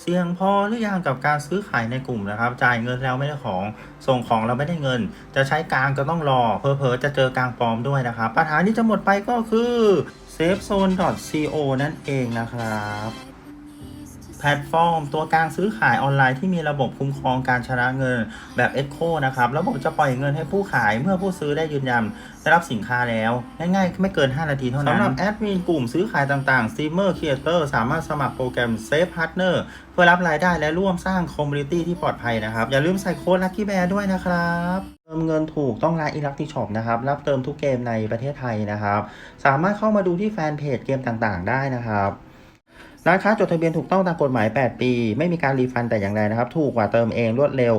เสี่ยงพอหรือยังกับการซื้อขายในกลุ่มนะครับ จ่ายเงินแล้วไม่ได้ของ ส่งของแล้วไม่ได้เงิน จะใช้กลางก็ต้องรอ เพอเพอจะเจอกลางปลอมด้วยนะครับ ปัญหาที่จะหมดไปก็คือ safezone.co นั่นเองนะครับ แพลตฟอร์ม ตัวกลางซื้อขายออนไลน์ที่มีระบบคุ้มครองการชำระเงินแบบ Echo นะครับระบบจะปล่อยเงินให้ผู้ขายเมื่อผู้ซื้อได้ยืนยันได้รับสินค้าแล้ว ง่ายๆ ไม่เกิน 5 นาทีเท่านั้นสำหรับแอดมินกลุ่มซื้อขายต่างๆ Streamer Creator สามารถสมัครโปรแกรม Safe Partner เพื่อรับรายได้และร่วมสร้างคอมมูนิตี้ที่ปลอดภัยนะครับ อย่าลืมใส่โค้ด Lucky Bear ด้วยนะครับเติมเงินถูกต้องร้าน Electric Shop นะครับ รับเติมทุกเกมในประเทศไทยนะครับ สามารถเข้ามาดูที่แฟนเพจเกมต่างๆ ได้นะครับ ร้านค้าจดทะเบียนถูกต้องตามกฎหมาย 8 ปี ไม่มีการรีฟันแต่อย่างใดนะครับ ถูกกว่าเติมเองรวดเร็ว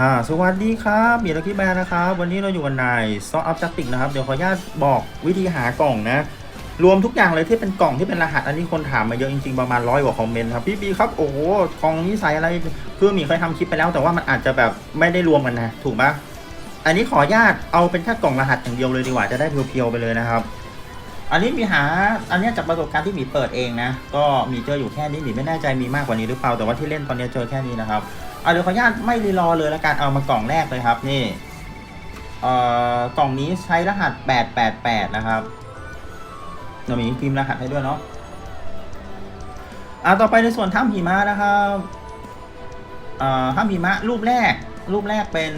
อ่าสวัสดีครับมีลักกี้แบร์นะครับ วันนี้เราอยู่กันในซอฟต์จัติกนะครับ เดี๋ยวขออนุญาตบอกวิธีหากล่องนะ รวมทุกอย่างเลยที่เป็นกล่องที่เป็นรหัส อันนี้คนถามมาเยอะจริงๆ ประมาณร้อยกว่าคอมเมนต์ครับ พี่บีครับ โอ้โหกล่องนี้ใส่อะไร คือมีเคยทำคลิปไปแล้ว แต่ว่ามันอาจจะแบบไม่ได้รวมกันนะ ถูกปะอันนี้ขออนุญาตเอาเป็นแค่กล่องรหัสอย่างเดียวเลยดีกว่า จะได้เพียวๆไปเลยนะครับ อันนี้มีหา อันนี้จากประสบการณ์ที่หมีเปิดเองนะ ก็มีเจออยู่แค่นี้หมีไม่แน่ใจมีมากกว่านี้หรือเปล่า แต่ว่าที่เล่นตอนนี้เจอแค่นี้นะครับเอาเดี๋ยวขออนุญาตไม่รีรอเลยละกัน เอามากล่องแรกเลยครับ นี่ เอ่อ กล่องนี้ใช้รหัส 888 นะครับเดี๋ยวมีพิมพ์รหัสให้ด้วยเนาะอ่าต่อไปในส่วนถ้ำหิมะนะครับเอ่อถ้ำหิมะรูปแรก รูปแรกเป็น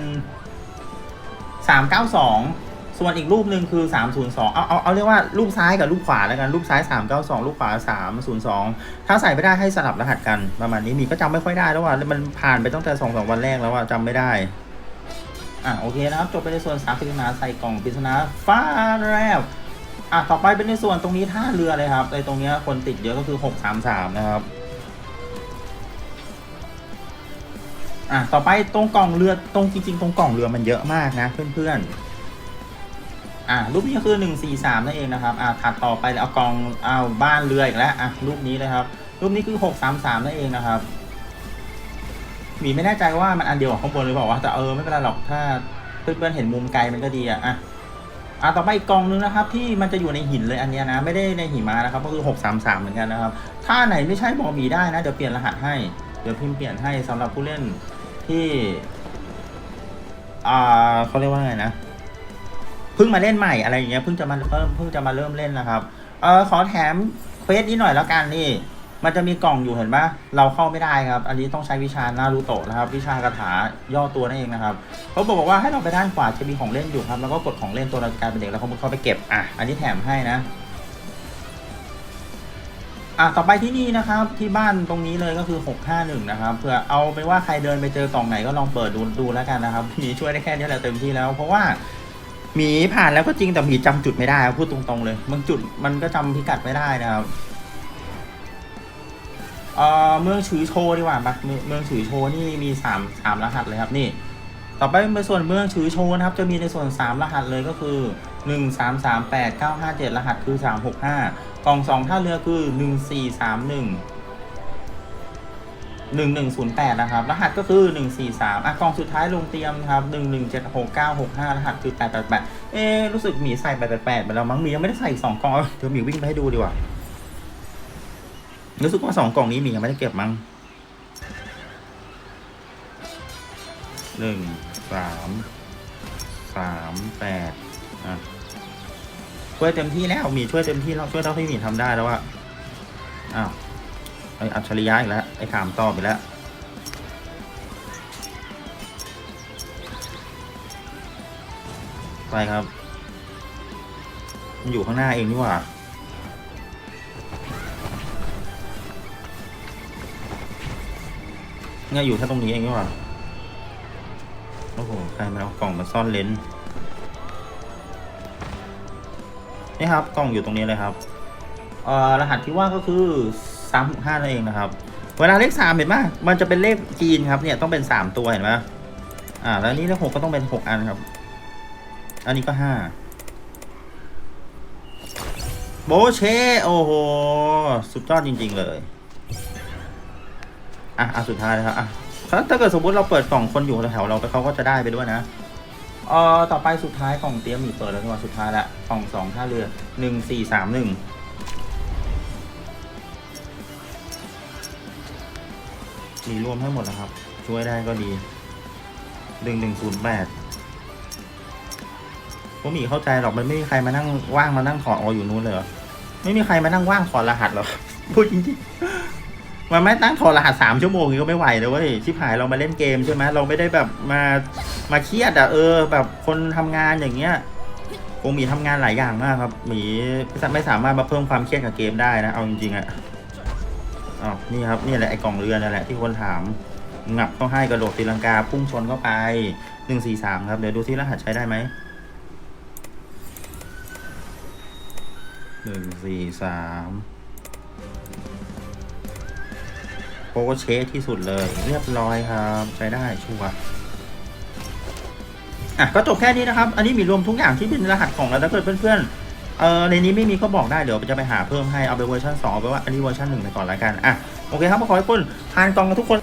392 ส่วนอีกรูปหนึ่งคือ 302 เอาเอาเอาเรียกว่ารูปซ้ายกับรูปขวาแล้วกัน รูปซ้าย 392 รูปขวา 302 ถ้าใส่ไม่ได้ให้สลับรหัสกันประมาณนี้มีก็จำไม่ค่อยได้แล้วว่ามันผ่านไปตั้งแต่2อสวันแรกแล้วว่าจำไม่ได้ อะโอเคนะครับ จบไปในส่วน3ปริศนาใส่กล่องปริศนาฟ้าแรกอะต่อไปเป็นในส่วนตรงนี้ท่าเรือเลยครับไอ้ตรงนี้คนติดเยอะก็คือ 633 นะครับอะต่อไปตรงกล่องเรือตรงจริง ๆ ตรงกล่องเรือมันเยอะมากนะเพื่อนๆ อะรูปนี้ก็คือ 143 นั่นเองนะครับอะถัดต่อไปเอากองเอาบ้านเรืออีกแล้วอะรูปนี้เลยครับ รูปนี้คือ 633 นั่นเองนะครับมีไม่แน่ใจว่ามันอันเดียวกับข้างบนหรือเปล่าวะแต่เออไม่เป็นไรหรอกถ้าเพื่อนๆเห็นมุมไกลมันก็ดีอะอะอะต่อไปอีกกองนึงนะครับ ที่มันจะอยู่ในหินเลยอันนี้นะ ไม่ได้ในหิมะนะครับ ก็คือ 633 เหมือนกันนะครับ ถ้าไหนไม่ใช่บอกมีได้นะเดี๋ยวเปลี่ยนรหัสให้เดี๋ยวพิมพ์เปลี่ยนให้สำหรับผู้เล่นที่อ่าเขาเรียกว่าไงนะ เพิ่งมาเล่นใหม่อะไรอย่างเงี้ยเพิ่งจะมาเพิ่งเพิ่งจะมาเริ่มเล่นนะครับ เออขอแถมเควสนี้หน่อยแล้วกันนี่มันจะมีกล่องอยู่เห็นปะเราเข้าไม่ได้ครับ อันนี้ต้องใช้วิชานารูโตะนะครับ วิชากระถาย่อตัวนั่นเองนะครับเขาบอกว่าให้เราไปด้านขวาจะมีของเล่นอยู่ครับ แล้วก็กดของเล่นตัวเราจะกาเป็นเด็กแล้วเขาเข้าไปเก็บ อะ อันนี้แถมให้นะอะต่อไปที่นี่นะครับ ที่บ้านตรงนี้เลยก็คือ 651 นะครับ เผื่อเอาไปว่าใครเดินไปเจอกล่องไหนก็ลองเปิดดูดูแล้วกันนะครับหมีช่วยได้แค่นี้แหละเต็มที่แล้ว เพราะว่า หมีผ่านแล้วก็จริงแต่หมีจำจุดไม่ได้พูดตรงๆเลยบางจุดมันก็จำพิกัดไม่ได้นะครับเอ่อเมืองฉือโชดีกว่าปะเมืองเมืองฉือโชนี่มีสามสามรหัสเลยครับนี่ ต่อไปในส่วนเมืองฉือโชนะครับ จะมีในส่วนสามรหัสเลยก็คือหนึ่งสามสามแปดเก้าห้าเจ็ดรหัสคือสามหกห้ากล่องสองท่าเรือคือหนึ่งสี่สามหนึ่ง หนึ่งหนึ่งศูนย์แปดนะครับ รหัสก็คือหนึ่งสี่สามอะกล่องสุดท้ายลงเตรียมครับหนึ่งหนึ่งเจ็ดหกเก้าหกห้ารหัสคือแปดแปดแปดเอ๊รู้สึกหมีใส่แปดแปดแปดไปแล้วมั้งหมียังไม่ได้ใส่อีกสองกล่องเอาเดี๋ยวหมีวิ่งไปให้ดูดีกว่า รู้สึกว่าสองกล่องนี้หมียังไม่ได้เก็บมั้งหนึ่งสามสามแปดอะช่วยเต็มที่แล้วหมีช่วยเต็มที่แล้วช่วยเท่าที่หมีทำได้แล้วอะอ้าว ไออัจฉริยะอีกแล้ว ไอถามตอบอีกแล้ว ไปครับ มันอยู่ข้างหน้าเองนี่หว่าเนี่ยอยู่แค่ตรงนี้เองนี่หว่า โอ้โห ใครมันเอากล่องมาซ่อนเลนส์นี่ครับ กล่องอยู่ตรงนี้เลยครับ เอ่อ รหัสที่ว่าก็คือ สามหกห้านั่นเองนะครับ เวลาเลขสามเห็นไหมมันจะเป็นเลขจีนครับเนี่ยต้องเป็นสามตัวเห็นไหมอ่า แล้วนี่เลขหกก็ต้องเป็นหกอันครับ อันนี้ก็ห้าโบเช โอ้โห สุดยอดจริง ๆ เลย อะอะสุดท้ายนะครับอะถ้าถ้าเกิดสมมติเราเปิดกล่องคนอยู่แถวเราไปเขาก็จะได้ไปด้วยนะเอ่อต่อไปสุดท้ายกล่องเตรียมีเปิดแล้วใช่ไหมสุดท้ายละกล่องสองท่าเรือหนึ่งสี่สามหนึ่ง มีรวมทั้งหมดแล้วครับ ช่วยได้ก็ดีหนึ่งหนึ่งศูนย์แปดพวกมีเข้าใจหรอกมันไม่มีใครมานั่งว่างมานั่งถอดอออยู่นู้นเลยเหรอไม่มีใครมานั่งว่างถอดรหัสหรอกพูดจริงๆมันไม่ตั้งถอดรหัสสามชั่วโมงนี้ก็ไม่ไหวเลยเว้ยชิบหายเรามาเล่นเกมใช่ไหมเราไม่ได้แบบมามาเครียดอะเออ แบบคนทำงานอย่างเงี้ยคงมีทำงานหลายอย่างมากครับหมีไม่สามารถมาเพิ่มความเครียดกับเกมได้นะเอาจริงๆอะ อ้าวนี่ครับนี่แหละไอ้กล่องเรือนั่นแหละที่คนถามงับต้องให้กระโดดตีลังกาพุ่งชนเข้าไปหนึ่งสี่สามครับ เดี๋ยวดูที่รหัสใช้ได้ไหมหนึ่งสี่สามโปเชสที่สุดเลย เรียบร้อยครับ ใช้ได้ชัวร์อะก็จบแค่นี้นะครับ อันนี้มีรวมทุกอย่างที่เป็นรหัสของเราถ้าเกิดเพื่อนๆ เออในนี้ไม่มีก็บอกได้เดี๋ยวจะไปหาเพิ่มให้เอาไปเวอร์ชัน2เอาไปว่าอันนี้เวอร์ชัน1ไปก่อนละกันอะโอเคครับขอให้คุณทานกล่องกันทุกคน